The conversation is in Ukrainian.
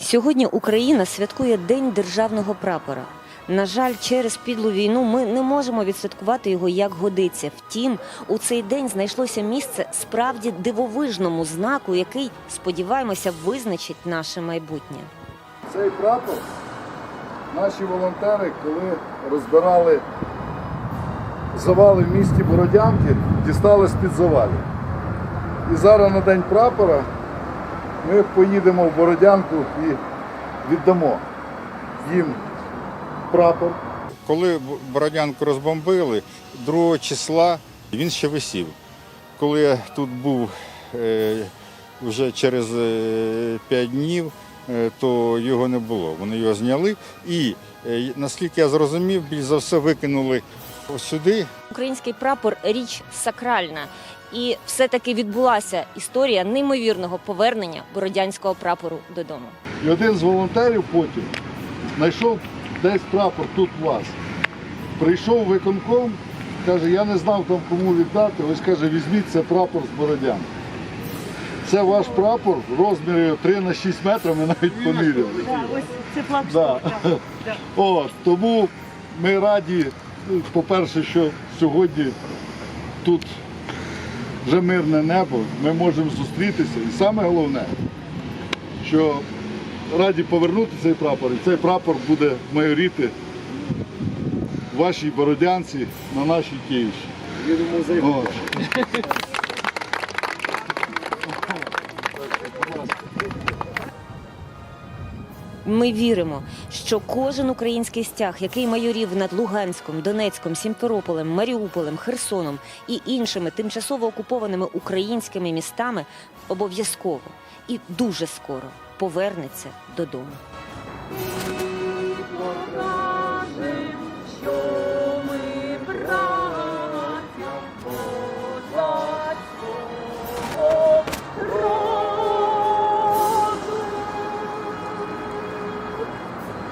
Сьогодні Україна святкує День державного прапора. На жаль, через підлу війну ми не можемо відсвяткувати його як годиться. Втім, у цей день знайшлося місце справді дивовижному знаку, який, сподіваємося, визначить наше майбутнє. Цей прапор наші волонтери, коли розбирали завали в місті Бородянки, дістали з-під завалів. І зараз на День прапора ми поїдемо в Бородянку і віддамо їм прапор. Коли Бородянку розбомбили, 2 числа він ще висів. Коли я тут був е, вже через 5 днів, е, то його не було. Вони його зняли і, е, наскільки я зрозумів, більш за все викинули сюди. Український прапор річ сакральна, і все-таки відбулася історія неймовірного повернення бородянського прапору додому. І один з волонтерів потім знайшов десь прапор тут у вас. Прийшов виконком, каже, я не знав там кому віддати. Ось каже, візьміть це прапор з Бородян. Це ваш прапор розмірі 3 на 6 метрів, ми навіть поміряли. Да, ось це флагшток. Да. Да. От, тому ми раді, ну, по-перше, що сьогодні тут вже мирне небо, ми можемо зустрітися. І саме головне, що раді повернути цей прапор, і цей прапор буде майоріти в вашій Бородянці на нашій Київщині. От. Ми віримо, що кожен український стяг, який майорів над Луганськом, Донецьком, Сімферополем, Маріуполем, Херсоном і іншими тимчасово окупованими українськими містами, обов'язково і дуже скоро повернеться додому.